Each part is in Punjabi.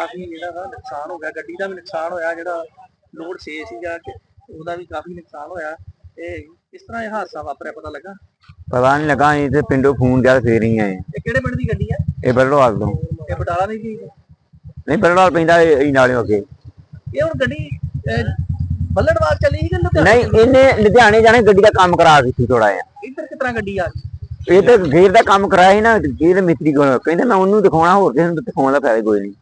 ਕਾਫੀ ਜਿਹੜਾ ਵਾ ਨੁਕਸਾਨ ਹੋ ਗਿਆ ਗੱਡੀ ਦਾ ਵੀ ਨੁਕਸਾਨ ਹੋਇਆ ਜਿਹੜਾ ਲੋਡ 6 ਸੀਗਾ ਕਿ ਉਹਦਾ ਵੀ ਕਾਫੀ ਨੁਕਸਾਨ ਹੋਇਆ। ਤੇ ਕਿਸ ਤਰ੍ਹਾਂ ਇਹ ਹਾਦਸਾ ਵਾਪਰਿਆ ਪਤਾ ਲੱਗਾ? ਪਤਾ ਨਹੀਂ ਲੱਗਾ ਅਸੀਂ ਤੇ ਪਿੰਡੋਂ ਫੋਨ ਜਦ ਫੇਰ ਹੀ ਆਏ ਇਹ ਕਿਹੜੇ ਪਿੰਡ ਦੀ ਗੱਡੀ ਆ? ਇਹ ਬਰੜਵਾਲ ਤੋਂ। ਇਹ ਬਟਾਲਾ ਦੀ ਸੀ ਨਹੀਂ ਬਰੜਵਾਲ ਪੈਂਦਾ ਇਹ ਨਾਲੇ ਅੱਗੇ। ਇਹ ਹੁਣ ਗੱਡੀ ਬੱਲੜਵਾਲ ਚੱਲੀ ਸੀ ਕਿ ਲੁਧਿਆਣੇ ਨਹੀਂ ਇਹਨੇ ਲੁਧਿਆਣੇ ਜਾਣੇ ਗੱਡੀ ਦਾ ਕੰਮ ਕਰਾ ਦਿੱਤੀ ਥੋੜਾ ਜਿਹਾ। ਇੱਧਰ ਕਿਸ ਤਰ੍ਹਾਂ ਗੱਡੀ ਆ ਗਈ? ਇਹ ਤੇ ਗੇਰ ਦਾ ਕੰਮ ਕਰਾਇਆ ਸੀ ਨਾ ਗੇਰ ਮਿਸਤਰੀ ਕੋਲ। ਕਹਿੰਦੇ ਮੈਂ ਉਹਨੂੰ ਦਿਖਾਉਣਾ ਹੋਰ ਕਿਸੇ ਨੂੰ ਦਿਖਾਉਣ ਦਾ ਫਾਇਦਾ ਕੋਈ ਨਹੀਂ।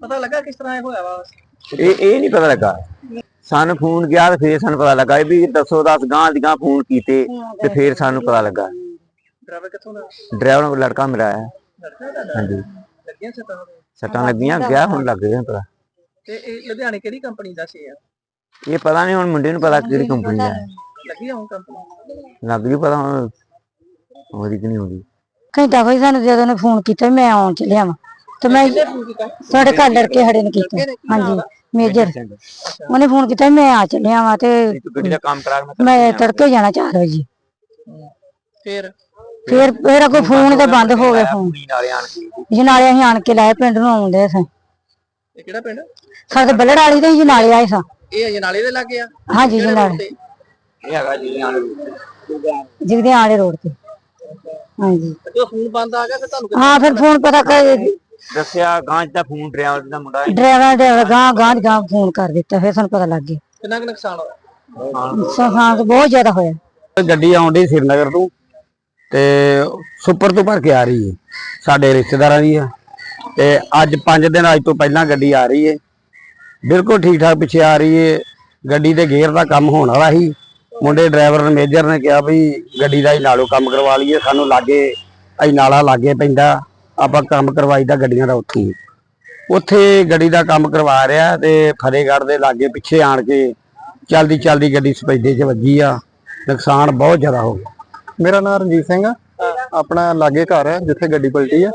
ਪਤਾ ਲੱਗਾ ਕਿਸ ਤਰ੍ਹਾਂ ਇਹ ਹੋਇਆ ਵਾ? ਇਹ ਇਹ ਨਹੀਂ ਪਤਾ ਲੱਗਾ। ਸਾਨੂੰ ਫੋਨ ਗਿਆ ਤੇ ਫੇਰ ਸਾਨੂੰ ਪਤਾ ਲੱਗਾ। ਵੀ ਦੱਸੋ ਦਸ ਗਾਂ ਦੀ ਗਾਂ ਫੋਨ ਕੀਤੇ ਤੇ ਫੇਰ ਸਾਨੂੰ ਪਤਾ ਲੱਗਾ। ਡਰਾਈਵਰ ਕਿੱਥੋਂ ਦਾ? ਡਰਾਈਵਰ ਨੂੰ ਲੜਕਾ ਲੜਕਾ ਤੁਹਾਡਾ? ਹਾਂਜੀ। ਲੱਗਿਆ ਸਤਾ ਸੱਟਾਂ ਲੱਗੀਆਂ ਗਿਆ ਹੁਣ ਲੱਗ ਗਿਆ ਪਤਾ ਤੇ ਇਹ ਲੁਧਿਆਣੇ ਕਿਹੜੀ ਕੰਪਨੀ ਦਾ ਸੀ ਆ ਇਹ ਪਤਾ ਨਹੀਂ ਹੁਣ ਮੁੰਡੇ ਨੂੰ ਪਤਾ ਕਿਹੜੀ ਕੰਪਨੀ ਦਾ ਹੈ। ਲੱਗੀ ਹੁਣ ਕੰਪਨੀ ਲੱਗ ਜੂ ਪਤਾ ਹੁਣ ਉਹਦੀ ਕਿ ਨਹੀਂ ਹੁੰਦੀ ਘੰਟਾ ਕੋਈ ਸਾਨੂੰ ਜਦੋਂ ਨੇ ਫੋਨ ਕੀਤਾ ਵੀ ਮੈਂ ਆਉਣ ਚੱਲਿਆ ਵਾਂ। ਤੇ ਮੈਂ ਸਾਡੇ ਘਰ ਲੜਕੇ ਖੜੇ ਨੇ ਕੀਤਾ? ਹਾਂਜੀ ਮੇਜਰ ਉਹਨੇ ਫੋਨ ਕੀਤਾ ਮੈਂ ਆ ਚੱਲਿਆ ਵਾਂ ਤੇ ਤੂੰ ਗੱਡੀ ਦਾ ਕੰਮ ਕਰਾ ਕੇ ਮੈਂ ਤੜਕੇ ਜਾਣਾ। 4 ਵਜੇ। ਫਿਰ? ਫਿਰ ਫਿਰ ਅੱਗੋਂ ਫੋਨ ਤੇ ਬੰਦ ਹੋ ਗਿਆ ਫੋਨ ਜਨਾਲੇ ਅਸੀਂ ਆਣ ਕੇ ਲਾਏ ਪਿੰਡ ਨੂੰ ਆਉਂਦੇ ਸਾਂ। ਇਹ ਕਿਹੜਾ ਪਿੰਡ? ਸਾਡੇ ਬੱਲੜ ਵਾਲੀ ਤੇ ਜਨਾਲੇ ਆਏ ਸਾਂ। ਇਹ ਅਜੇ ਨਾਲੇ ਦੇ ਲੱਗੇ ਆ? ਹਾਂਜੀ ਜਨਾਲੇ ਇਹ ਹੈਗਾ ਜੀ ਆਣ ਜਿਗਦੇ ਆਲੇ ਰੋਡ ਤੇ। ਹਾਂਜੀ। ਜਦੋਂ ਫੋਨ ਬੰਦ ਆ ਗਿਆ ਫਿਰ ਤੁਹਾਨੂੰ ਹਾਂ ਫਿਰ ਫੋਨ ਪਤਾ ਕਰ। ਦੱਸਿਆ ਗਾਂ ਦਾ ਫੋਨ ਡਰਾਈਵਰ ਦਾ ਮੁੰਡਾ ਹੈ। ਡਰਾਈਵਰ ਡਰਾਈਵਰ ਗਾਂ ਗਾਂ ਦੀ ਗਾਂ ਫੋਨ ਕਰ ਦਿੱਤਾ ਫਿਰ ਸਾਨੂੰ ਪਤਾ ਲੱਗ ਗਿਆ। ਕਿੰਨਾ ਕੁ ਨੁਕਸਾਨ ਹੋਇਆ? ਸਾਂ ਬਹੁਤ ਜ਼ਿਆਦਾ ਹੋਇਆ। ਗੱਡੀ ਆਉਂਦੀ ਸ੍ਰੀਨਗਰ ਤੋਂ ਤੇ ਸੁਪਰ ਤੋਂ ਭਰ ਕੇ ਆ ਰਹੀ ਹੈ ਸਾਡੇ ਰਿਸ਼ਤੇਦਾਰਾਂ ਦੀ ਆ। ਤੇ ਅੱਜ 5 ਦਿਨ ਅੱਜ ਤੋਂ ਪਹਿਲਾਂ ਗੱਡੀ ਆ ਰਹੀ ਹੈ ਬਿਲਕੁਲ ਠੀਕ ਠਾਕ ਪਿੱਛੇ ਆ ਰਹੀ ਹੈ ਗੱਡੀ ਦੇ ਗੇਅਰ ਦਾ ਕੰਮ ਹੋਣ ਵਾਲਾ ਸੀ। ਮੁੰਡੇ ਡਰਾਈਵਰ ਨੇ ਮੇਜਰ ਨੇ ਕਿਹਾ ਵੀ ਗੱਡੀ ਦਾ ਹੀ ਨਾਲੋਂ ਕੰਮ ਕਰਵਾ ਲਈਏ ਸਾਨੂੰ ਲਾਗੇ ਅਸੀਂ ਨਾਲਾ ਲਾਗੇ ਪੈਂਦਾ। ਆਪਾਂ ਕੰਮ ਕਰਵਾਈਦਾ ਗੱਡੀਆਂ ਦਾ ਉੱਥੇ। ਹੀ। ਉੱਥੇ ਗੱਡੀ ਦਾ ਕੰਮ ਕਰਵਾ ਰਿਹਾ ਤੇ ਫਤਿਹਗੜ੍ਹ ਦੇ ਲਾਗੇ ਪਿੱਛੇ ਆਣ ਕੇ ਚਲਦੀ ਚਲਦੀ ਗੱਡੀ ਸਪੈਡੇ 'ਚ ਵੱਜੀ ਆ। ਨੁਕਸਾਨ ਬਹੁਤ ਜ਼ਿਆਦਾ ਹੋ ਗਿਆ। ਮੇਰਾ ਨਾਮ ਰਣਜੀਤ ਸਿੰਘ ਆ। ਆਪਣਾ ਲਾਗੇ ਘਰ ਹੈ ਜਿੱਥੇ ਗੱਡੀ ਪਲਟੀ ਆ।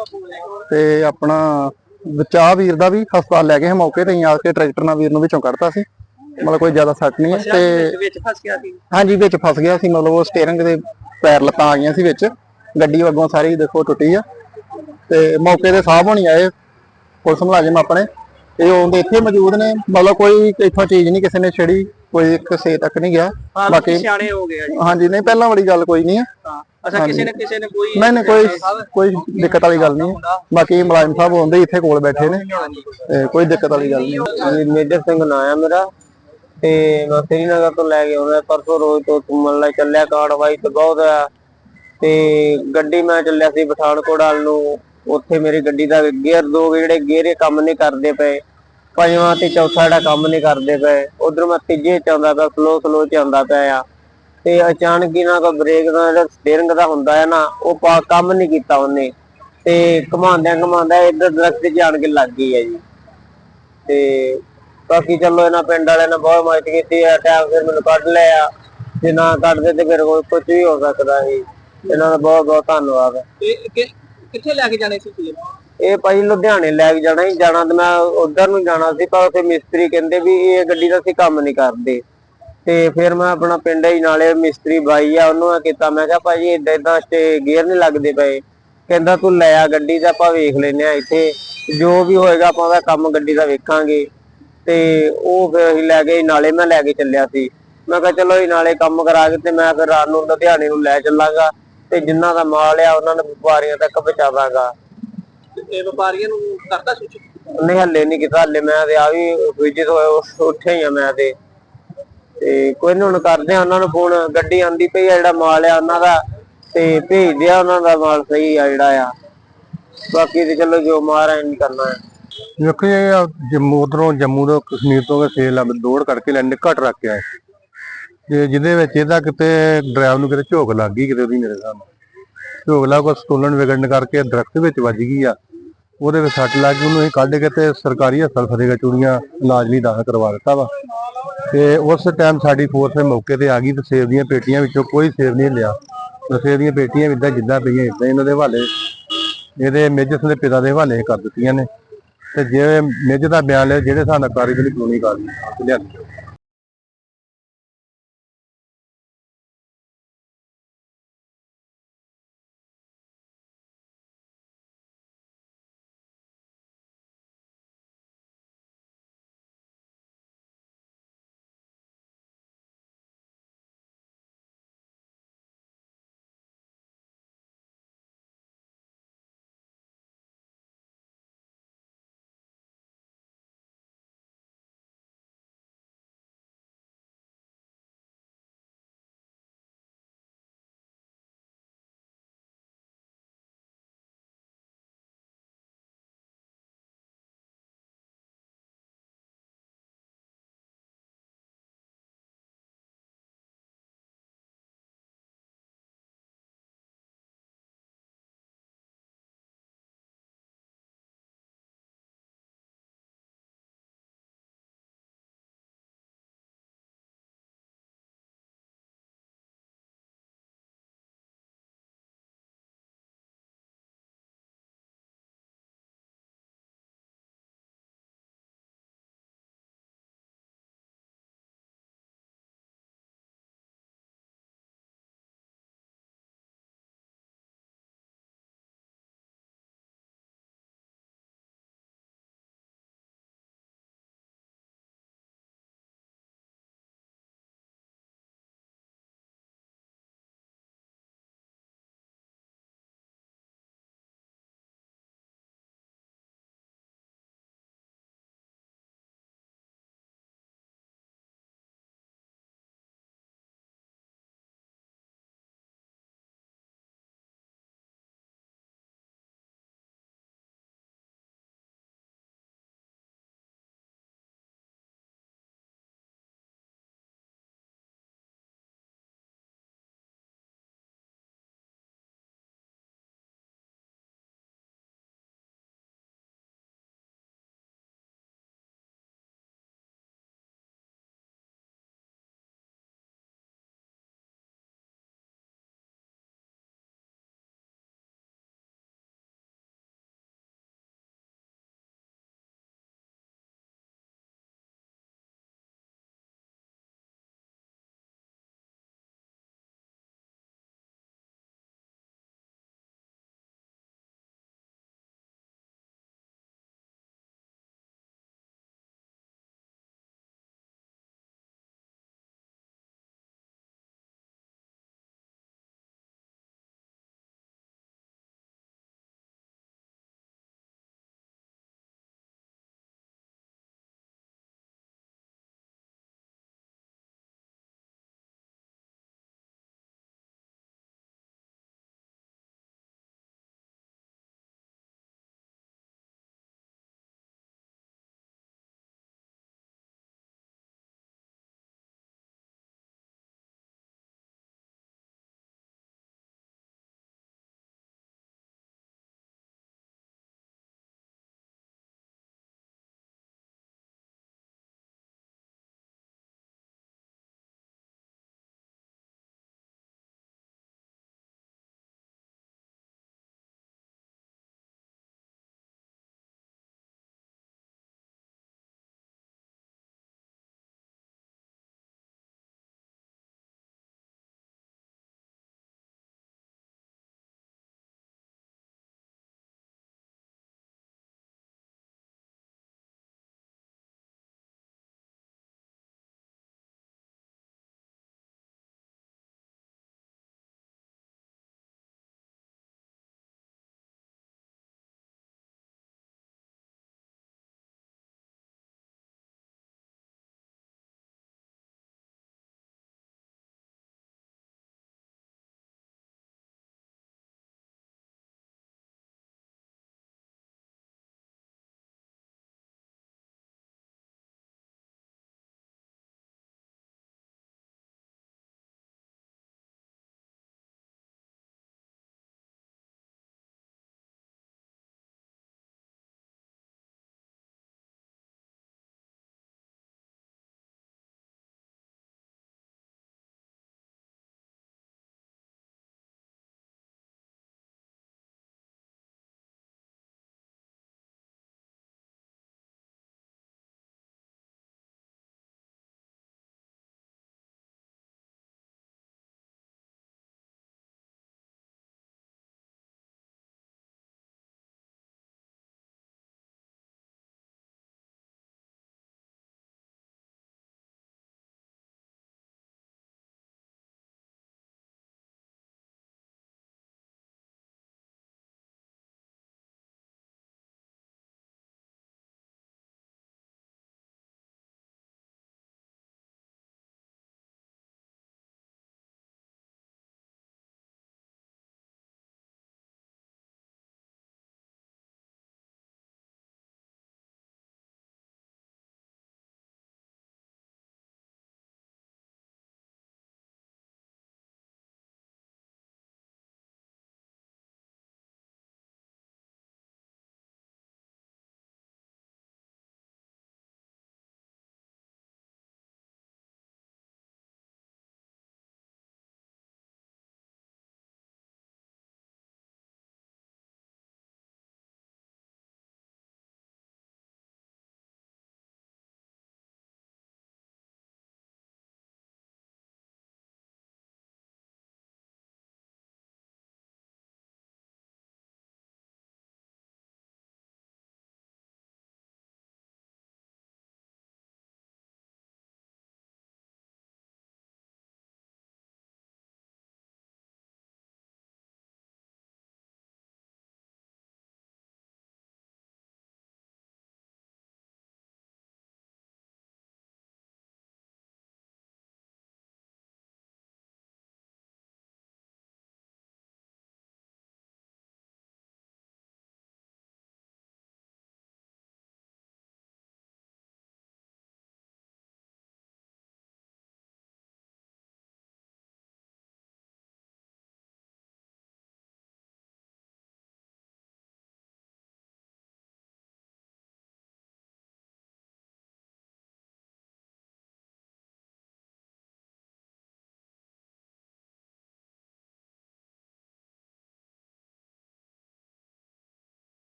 ਤੇ ਆਪਣਾ ਬਚਾ ਵੀਰ ਦਾ ਵੀ ਹਸਪਤਾਲ ਲੈ ਗਏ ਹਾਂ ਮੌਕੇ ਤੇ ਹੀ ਆ ਕੇ ਟਰੈਕਟਰ ਨਾਲ ਵੀਰ ਨੂੰ ਵਿੱਚੋਂ ਕੱਢਤਾ ਸੀ। ਮਤਲਬ ਕੋਈ ਜ਼ਿਆਦਾ ਸੱਟ ਨਹੀਂ ਹੈ ਤੇ ਵਿੱਚ ਫਸ ਗਿਆ ਸੀ। ਹਾਂਜੀ ਵਿੱਚ ਫਸ ਗਿਆ ਸੀ। ਮਤਲਬ ਉਹ ਸਟੀਅਰਿੰਗ ਦੇ ਪੈਰ ਲੱਤਾਂ ਆ ਗਈਆਂ ਸੀ ਵਿੱਚ। ਗੱਡੀ ਵੱਗੋਂ ਸਾਰੀ ਦੇਖੋ ਟੁੱਟੀ ਆ। ਤੇ ਮੌਕੇ ਤੇ ਸਾਹਬ ਹੋਣੀ ਆਏ ਪੁਲਿਸ ਮੁਲਾਜ਼ਮ ਆਪਣੇ। ਇਹ ਉਹਦੇ ਇੱਥੇ ਮੌਜੂਦ ਨੇ। ਮਤਲਬ ਕੋਈ ਇੱਥੋਂ ਚੀਜ਼ ਨਹੀਂ ਕਿਸੇ ਨੇ ਛੇੜੀ ਕੋਈ ਕਿਸੇ ਤੱਕ ਨਹੀਂ ਗਿਆ। ਬਾਕੀ- ਸਿਆਣੇ ਹੋ ਗਏ ਆ ਜੀ। ਹਾਂਜੀ ਨਹੀਂ ਪਹਿਲਾਂ ਵਾਲੀ ਗੱਲ ਕੋਈ ਨਹੀਂ ਹੈ ਅੱਛਾ ਕਿਸੇ ਨੇ ਕਿਸੇ ਨੇ ਕੋਈ ਨਹੀਂ ਨਹੀਂ ਕੋਈ ਕੋਈ ਦਿੱਕਤ ਵਾਲੀ ਗੱਲ ਨਹੀਂ। ਬਾਕੀ ਮੁਲਾਜ਼ਮ ਸਾਹਿਬ ਹੁੰਦੇ ਇੱਥੇ ਕੋਲ ਬੈਠੇ ਨੇ। ਤੇ ਕੋਈ ਦਿੱਕਤ ਵਾਲੀ ਗੱਲ ਨਹੀਂ। ਮੇਜਰ ਸਿੰਘ ਨਾਂ ਆ ਮੇਰਾ। ਤੇ ਮੈਂ ਸ੍ਰੀਨਗਰ ਤੋਂ ਲੈ ਕੇ ਆਉਂਦਾ। ਪਰਸੋਂ ਰੋਜ਼ ਤੋਂ ਘੁੰਮਣ ਲਈ ਚੱਲਿਆ। ਕਾਰਵਾਈ ਤੇ ਬਹੁਤ ਆ। ਤੇ ਗੱਡੀ ਮੈਂ ਚੱਲਿਆ ਸੀ ਪਠਾਨਕੋਟ ਵੱਲ ਨੂੰ। ਉੱਥੇ ਮੇਰੀ ਗੱਡੀ ਦਾ ਗੇਅਰ ਦੋ ਜਿਹੜੇ ਗੇਅਰੇ ਕੰਮ ਨਹੀਂ ਕਰਦੇ ਪਏ। ਪੰਜਵਾਂ ਤੇ ਚੌਥਾ ਜਿਹੜਾ ਕੰਮ ਨਹੀਂ ਕਰਦੇ ਪਏ। ਉਧਰ ਮੈਂ ਤੀਜੇ ਚ ਆਉਂਦਾ ਪਿਆ ਸਲੋ ਸਲੋ ਚ ਆਉਂਦਾ ਪਿਆ ਆ। ਤੇ ਅਚਾਨਕ ਹੀ ਨਾ ਕੋ ਬ੍ਰੇਕ ਦਾ ਜਿਹੜਾ ਸਟੀਅਰਿੰਗ ਦਾ ਹੁੰਦਾ ਹੈ ਨਾ, ਉਹ ਕੰਮ ਨਹੀਂ ਕੀਤਾ ਉਹਨੇ। ਤੇ ਘਮਾਉਂਦਿਆਂ ਘਮਾਉਂਦਿਆਂ ਇੱਧਰ ਦਰਖਤ 'ਚ ਕੇ ਲੱਗ ਗਈ ਹੈ ਜੀ। ਤੇ ਬਾਕੀ ਚਲੋ ਇਹਨਾਂ ਪਿੰਡ ਵਾਲਿਆਂ ਨੇ ਬਹੁਤ ਮਦਦ ਕੀਤੀ ਆ ਟਾਈਮ ਫਿਰ ਮੈਨੂੰ ਕੱਢ ਲਿਆ। ਜੇ ਨਾ ਕੱਢਦੇ ਤੇ ਫਿਰ ਕੋਈ ਕੁਝ ਵੀ ਹੋ ਸਕਦਾ ਸੀ। ਇਹਨਾਂ ਦਾ ਬਹੁਤ ਬਹੁਤ ਧੰਨਵਾਦ ਕਿੱਥੇ ਲੈ ਕੇ ਜਾਣੇ ਸੀ ਤੁਸੀਂ? ਇਹ ਭਾਈ ਲੁਧਿਆਣੇ ਲੈ ਕੇ ਜਾਣਾ ਹੀ ਜਾਣਾ ਤੇ ਮੈਂ ਉਧਰ ਨੂੰ ਜਾਣਾ ਸੀ, ਪਰ ਉੱਥੇ ਮਿਸਤਰੀ ਕਹਿੰਦੇ ਵੀ ਇਹ ਗੱਡੀ ਦਾ ਅਸੀਂ ਕੰਮ ਨਹੀਂ ਕਰਦੇ। ਤੇ ਫਿਰ ਮੈਂ ਆਪਣਾ ਪਿੰਡ ਹੀ ਨਾਲੇ ਮਿਸਤਰੀ ਬਾਈ ਆ, ਉਹਨੂੰ ਮੈਂ ਕੀਤਾ, ਮੈਂ ਕਿਹਾ ਭਾਜੀ ਇਦਾਂ ਇਦਾਂ ਤੇ ਗੇਅਰ ਨਹੀਂ ਲੱਗਦੇ ਪਏ। ਕਹਿੰਦਾ ਤੂੰ ਲੈ ਆ ਗੱਡੀ ਦਾ ਆਪਾਂ ਵੇਖ ਲੈਨੇ ਆ ਇੱਥੇ, ਜੋ ਵੀ ਹੋਏਗਾ ਆਪਾਂ ਉਹਦਾ ਕੰਮ ਗੱਡੀ ਦਾ ਵੇਖਾਂਗੇ। ਤੇ ਉਹ ਫਿਰ ਅਸੀਂ ਲੈ ਗਏ, ਨਾਲੇ ਮੈਂ ਲੈ ਕੇ ਚੱਲਿਆ ਸੀ। ਮੈਂ ਕਿਹਾ ਚਲੋ ਇਹ ਨਾਲੇ ਕੰਮ ਕਰਾ ਕੇ ਤੇ ਮੈਂ ਫਿਰ ਰਾਤ ਨੂੰ ਲੁਧਿਆਣੇ ਨੂੰ ਲੈ ਚੱਲਾਂਗਾ। ਤੇ ਜਿਨ੍ਹਾਂ ਦਾ ਮਾਲ ਆ ਉਹਨਾਂ ਨੂੰ ਵਪਾਰੀਆਂ ਤੱਕ ਪਹੁੰਚਾਵਾਂਗਾ। ਤੇ ਵਪਾਰੀਆਂ ਨੂੰ ਕਰਦਾ ਸੂਚਿਤ ਨਹੀਂ ਹੱਲੇ ਨਹੀਂ ਕੀਤਾ ਹੱਲੇ ਮੈਂ ਤੇ ਆ ਵੀ ਵਿਜਿਟ ਹੋਇਆ ਉੱਠਿਆ ਹੀ ਆ ਮੈਂ ਤੇ। ਤੇ ਕੋਈ ਨੀ ਹੁਣ ਕਰਦੇ ਆ ਉਹਨਾਂ ਨੂੰ ਫੋਨ ਗੱਡੀ ਆਂਦੀ ਪਈ ਆ ਜਿਹੜਾ ਮਾਲ ਆ ਉਹਨਾਂ ਦਾ ਤੇ ਭੇਜਦੇ ਆ ਉਹਨਾਂ ਦਾ ਮਾਲ ਸਹੀ ਆ ਜਿਹੜਾ ਆ। ਬਾਕੀ ਤੇ ਚਲੋ ਜੋ ਮਾਰਾ ਨਹੀਂ ਕਰਨਾ ਹੈ ਦੇਖੋ ਇਹ ਜੰਮੂ ਉਧਰੋਂ ਜੰਮੂ ਤੋਂ ਕਸ਼ਮੀਰ ਤੋਂ ਸੇਲ ਆ ਦੌੜ ਕਰਕੇ ਲੈਣੇ ਘਟ ਰੱਖ ਕੇ ਆਏ। ਤੇ ਜਿਹਦੇ ਵਿੱਚ ਇਹਦਾ ਕਿਤੇ ਡਰਾਈਵਰ ਨੂੰ ਕਿਤੇ ਝੋਕ ਲੱਗ ਗਈ ਕਿਤੇ ਉਹਦੀ ਮੇਰੇ ਸਾਹਮਣੇ। ਝੋਕ ਲੱਗ ਕੋ ਸਟੋਲਨ ਵਿਗੜਨ ਕਰਕੇ ਦਰਖਤ ਵਿੱਚ ਵੱਜ ਗਈ ਆ। ਉਹਦੇ ਵਿੱਚ ਸੱਟ ਲੱਗ ਗਈ, ਉਹਨੂੰ ਅਸੀਂ ਕੱਢ ਕੇ ਤੇ ਸਰਕਾਰੀ ਹਸਪਤਾਲ ਫਤਿਹਗੜ੍ਹ ਚੂੜੀਆਂ ਇਲਾਜ ਲਈ ਦਾਖਲ ਕਰਵਾ ਦਿੱਤਾ ਵਾ। ਤੇ ਉਸ ਟਾਈਮ ਸਾਡੀ ਫੋਰਸ ਮੌਕੇ ਤੇ ਆ ਗਈ ਤੇ ਸੇਬ ਦੀਆਂ ਪੇਟੀਆਂ ਵਿੱਚੋਂ ਕੋਈ ਸੇਬ ਨਹੀਂ ਲਿਆ। ਤੇ ਸੇਬ ਦੀਆਂ ਪੇਟੀਆਂ ਵੀ ਜਿੱਦਾਂ ਪਈਆਂ ਇਦਾਂ ਇਹਨਾਂ ਦੇ ਹਵਾਲੇ। ਇਹਦੇ ਮੇਜਰ ਦੇ ਪਿਤਾ ਦੇ ਹਵਾਲੇ ਕਰ ਦਿੱਤੀਆਂ ਨੇ। ਤੇ ਜੇ ਮੇਜਰ ਦਾ ਬਿਆਨ ਲਿਆ, ਜਿਹੜੇ ਸਾਨੂੰ ਨਾਲ ਕਾਰਵਾਈ ਕਾਨੂੰਨੀ ਕਾਰਵਾਈ ਲਿਆ